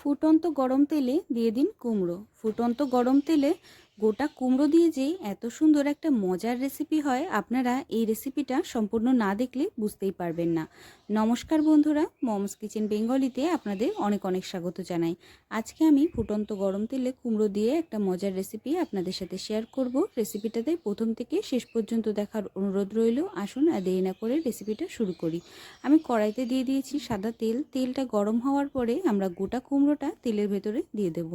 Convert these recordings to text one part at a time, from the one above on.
ফুটন্ত গরম তেলে দিয়ে দিন কুমড়ো। ফুটন্ত গরম তেলে গোটা কুমড়ো দিয়ে যে এত সুন্দর একটা মজার রেসিপি হয়, আপনারা এই রেসিপিটা সম্পূর্ণ না দেখলে বুঝতেই পারবেন না। নমস্কার বন্ধুরা, মমস কিচেন বেঙ্গলিতে আপনাদের অনেক অনেক স্বাগত জানাই। আজকে আমি ফুটন্ত গরম তেলে কুমড়ো দিয়ে একটা মজার রেসিপি আপনাদের সাথে শেয়ার করব। রেসিপিটাতে প্রথম থেকে শেষ পর্যন্ত দেখার অনুরোধ রইল। আসুন আর দেরি না করে রেসিপিটা শুরু করি। আমি কড়াইতে দিয়ে দিয়েছি সাদা তেল। তেলটা গরম হওয়ার পরে আমরা গোটা কুমড়োটা তেলের ভেতরে দিয়ে দেব।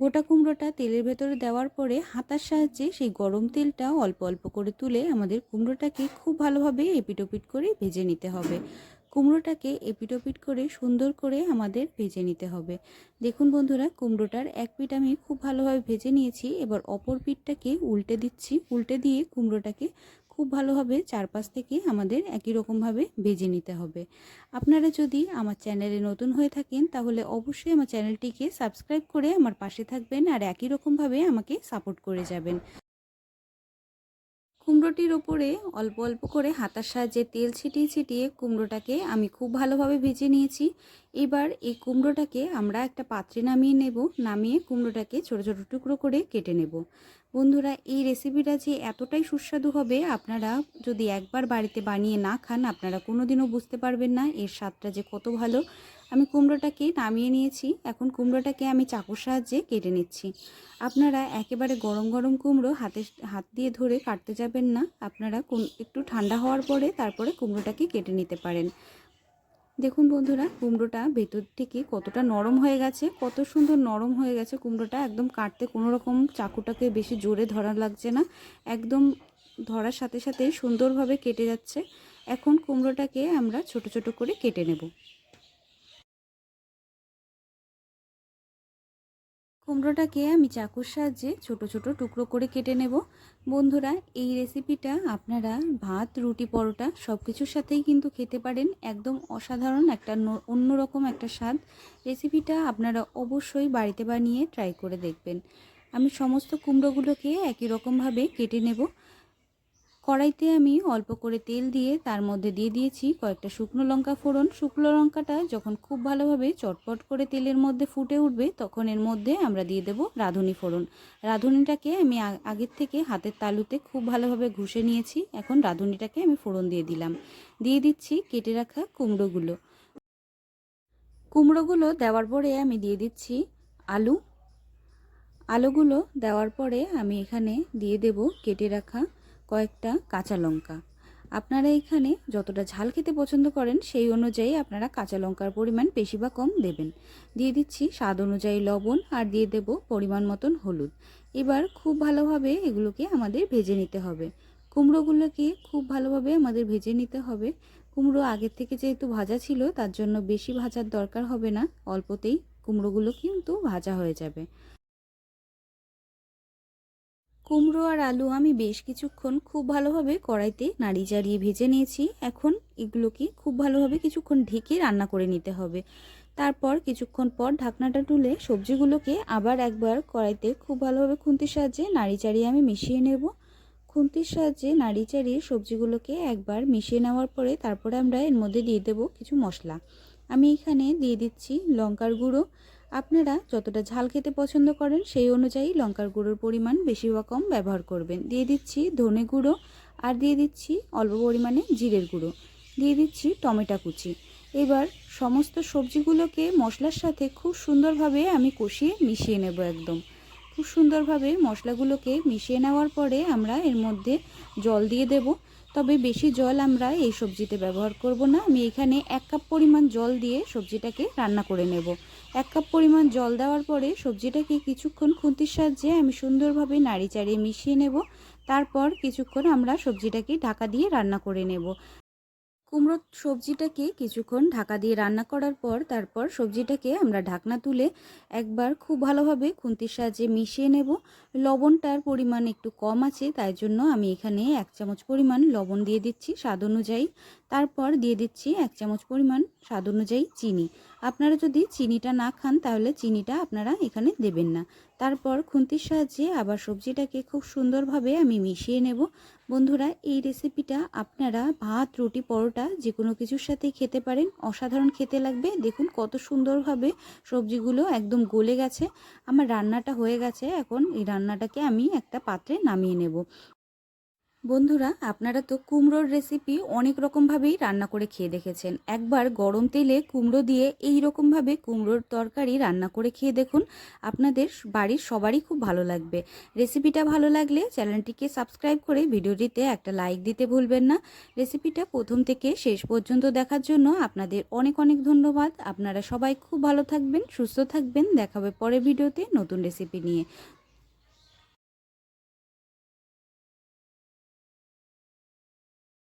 গোটা কুমড়োটা তেলের ভেতরে দেওয়ার পরে হাতার সাহায্যে সেই গরম তেলটা অল্প অল্প করে তুলে আমাদের কুমড়োটাকে খুব ভালোভাবে এপিটোপিট করে ভেজে নিতে হবে। কুমড়োটাকে এপিটোপিট করে সুন্দর করে আমাদের ভেজে নিতে হবে। দেখুন বন্ধুরা, কুমড়োটার এক পিঠ আমি খুব ভালোভাবে ভেজে নিয়েছি। এবার অপর পিঠটাকে উল্টে দিচ্ছি। উল্টে দিয়ে কুমড়োটাকে খুব ভালোভাবে চারপাশ থেকে আমাদের একই রকমভাবে ভেজে নিতে হবে। আপনারা যদি আমার চ্যানেলে নতুন হয়ে থাকেন, তাহলে অবশ্যই আমার চ্যানেলটিকে সাবস্ক্রাইব করে আমার পাশে থাকবেন আর একই রকমভাবে আমাকে সাপোর্ট করে যাবেন। কুমড়োটির ওপরে অল্প অল্প করে হাতার সাহায্যে তেল ছিটিয়ে ছিটিয়ে কুমড়োটাকে আমি খুব ভালোভাবে ভেজে নিয়েছি। এবার এই কুমড়োটাকে আমরা একটা পাত্রে নামিয়ে নেব, নামিয়ে কুমড়োটাকে ছোট ছোট টুকরো করে কেটে নেব। বন্ধুরা, এই রেসিপিটা যে এতটাই সুস্বাদু হবে, আপনারা যদি একবার বাড়িতে বানিয়ে না খান, আপনারা কোনোদিনও বুঝতে পারবেন না এর স্বাদটা যে কত ভালো। আমি কুমড়োটাকে নামিয়ে নিয়েছি। এখন কুমড়োটাকে আমি চাকুর সাহায্যে কেটে নিচ্ছি। আপনারা একেবারে গরম গরম কুমড়ো হাতে হাত দিয়ে ধরে কাটতে যাবেন না। আপনারা একটু ঠান্ডা হওয়ার পরে তারপরে কুমড়োটাকে কেটে নিতে পারেন। দেখুন বন্ধুরা, কুমড়োটা ভেতর থেকে কতটা নরম হয়ে গেছে, কত সুন্দর নরম হয়ে গেছে কুমড়োটা। একদম কাটতে কোনো রকম চাকুটাকে বেশি জোরে ধরা লাগছে না। একদম ধরার সাথে সাথে সুন্দরভাবে কেটে যাচ্ছে। এখন কুমড়োটাকে আমরা ছোট ছোট করে কেটে নেব। কুমড়োটাকে আমি চাকুর সাহায্যে ছোট ছোট টুকরো করে কেটে নেব। বন্ধুরা, এই রেসিপিটা আপনারা ভাত, রুটি, পরোটা সব কিছুর সাথেই কিন্তু খেতে পারেন। একদম অসাধারণ একটা অন্যরকম একটা স্বাদ। রেসিপিটা আপনারা অবশ্যই বাড়িতে বানিয়ে ট্রাই করে দেখবেন। আমি সমস্ত কুমড়োগুলোকে একই রকমভাবে কেটে নেব। কড়াইতে আমি অল্প করে তেল দিয়ে তার মধ্যে দিয়ে দিয়েছি কয়েকটা শুকনো লঙ্কা ফোড়ন। শুকনো লঙ্কাটা যখন খুব ভালোভাবে চটপট করে তেলের মধ্যে ফুটে উঠবে, তখন এর মধ্যে আমরা দিয়ে দেব রাঁধুনি ফোড়ন। রাঁধুনিটাকে আমি আগের থেকে হাতের তালুতে খুব ভালোভাবে ঘষে নিয়েছি। এখন রাঁধুনিটাকে আমি ফোড়ন দিয়ে দিলাম। দিয়ে দিচ্ছি কেটে রাখা কুমড়োগুলো। কুমড়োগুলো দেওয়ার পরে আমি দিয়ে দিচ্ছি আলু। আলুগুলো দেওয়ার পরে আমি এখানে দিয়ে দেব কেটে রাখা কয়েকটা কাঁচা লঙ্কা। আপনারা এখানে যতটা ঝাল খেতে পছন্দ করেন, সেই অনুযায়ী আপনারা কাঁচা লঙ্কার পরিমাণ বেশি বা কম দেবেন। দিয়ে দিচ্ছি স্বাদ অনুযায়ী লবণ আর দিয়ে দেব পরিমাণ মতন হলুদ। এবার খুব ভালোভাবে এগুলোকে আমাদের ভেজে নিতে হবে। কুমড়োগুলোকে খুব ভালোভাবে আমাদের ভেজে নিতে হবে। কুমড়ো আগের থেকে যেহেতু ভাজা ছিল, তার জন্য বেশি ভাজার দরকার হবে না। অল্পতেই কুমড়োগুলো কিন্তু ভাজা হয়ে যাবে। কুমড়ো আর আলু আমি বেশ কিছুক্ষণ খুব ভালোভাবে কড়াইতে নাড়ি চাড়িয়ে ভেজে নিয়েছি। এখন এগুলোকে খুব ভালোভাবে কিছুক্ষণ ঢেকে রান্না করে নিতে হবে। তারপর কিছুক্ষণ পর ঢাকনাটা তুলে সবজিগুলোকে আবার একবার কড়াইতে খুব ভালোভাবে খুন্তির সাহায্যে নাড়ি চাড়িয়ে আমি মিশিয়ে নেব। খুন্তির সাহায্যে নাড়ি চাড়িয়ে সবজিগুলোকে একবার মিশিয়ে নেওয়ার পরে তারপরে আমরা এর মধ্যে দিয়ে দেব কিছু মশলা। আমি এখানে দিয়ে দিচ্ছি লঙ্কার গুঁড়ো আপনারা যতটা ঝাল খেতে পছন্দ করেন সেই অনুযায়ী লঙ্কার গুঁড়োর পরিমাণ বেশি বা কম ব্যবহার করবেন। দিয়ে দিচ্ছি ধনে গুঁড়ো আর দিয়ে দিচ্ছি অল্প পরিমাণে জিরের গুঁড়ো। দিয়ে দিচ্ছি টমেটো কুচি। এবার সমস্ত সবজিগুলোকে মশলার সাথে খুব সুন্দরভাবে আমি কষিয়ে মিশিয়ে নেব একদম। খুব সুন্দরভাবে মশলাগুলোকে মিশিয়ে নেওয়ার পরে আমরা এর মধ্যে জল দিয়ে দেব। তবে বেশি জল আমরা এই সবজিতে ব্যবহার করব না। আমি এখানে এক কাপ পরিমাণ জল দিয়ে সবজিটাকে রান্না করে নেব। এক কাপ পরিমাণ জল দেওয়ার পরে সবজিটাকে কিছুক্ষণ খুঁতির সাহায্যে আমি সুন্দরভাবে নাড়ি চাড়িয়ে মিশিয়ে নেব। তারপর কিছুক্ষণ আমরা সবজিটাকে ঢাকা দিয়ে রান্না করে নেব। কুমড়ো সবজিটাকে কিছুক্ষণ ঢাকা দিয়ে রান্না করার পর তারপর সবজিটাকে আমরা ঢাকনা তুলে একবার খুব ভালোভাবে খুন্তির সাহায্যে মিশিয়ে নেব। লবণটার পরিমাণ একটু কম আছে, তাই জন্য আমি এখানে এক চামচ পরিমাণ লবণ দিয়ে দিচ্ছি স্বাদ অনুযায়ী। তারপর দিয়ে দিচ্ছি এক চামচ পরিমাণ স্বাদ অনুযায়ী চিনি। আপনারা যদি চিনিটা না খান, তাহলে চিনিটা আপনারা এখানে দেবেন না। তারপর খুন্তির সাহায্যে আবার সবজিটাকে খুব সুন্দরভাবে আমি মিশিয়ে নেব। বন্ধুরা, এই রেসিপিটা আপনারা ভাত, রুটি, পরোটা যে কোনো কিছুর সাথে খেতে পারেন। অসাধারণ খেতে লাগবে। দেখুন কত সুন্দরভাবে সবজিগুলো একদম গলে গেছে। আমার রান্নাটা হয়ে গেছে। এখন এই রান্নাটাকে আমি একটা পাত্রে নামিয়ে নেব। বন্ধুরা, আপনারা তো কুমড়োর রেসিপি অনেক রকমভাবেই রান্না করে খেয়ে দেখেছেন। একবার গরম তেলে কুমড়ো দিয়ে এই রকমভাবে কুমড়োর তরকারি রান্না করে খেয়ে দেখুন। আপনাদের বাড়ির সবারই খুব ভালো লাগবে। রেসিপিটা ভালো লাগলে চ্যানেলটিকে সাবস্ক্রাইব করে ভিডিওটিতে একটা লাইক দিতে ভুলবেন না। রেসিপিটা প্রথম থেকে শেষ পর্যন্ত দেখার জন্য আপনাদের অনেক অনেক ধন্যবাদ। আপনারা সবাই খুব ভালো থাকবেন, সুস্থ থাকবেন। দেখাবে পরের ভিডিওতে নতুন রেসিপি নিয়ে।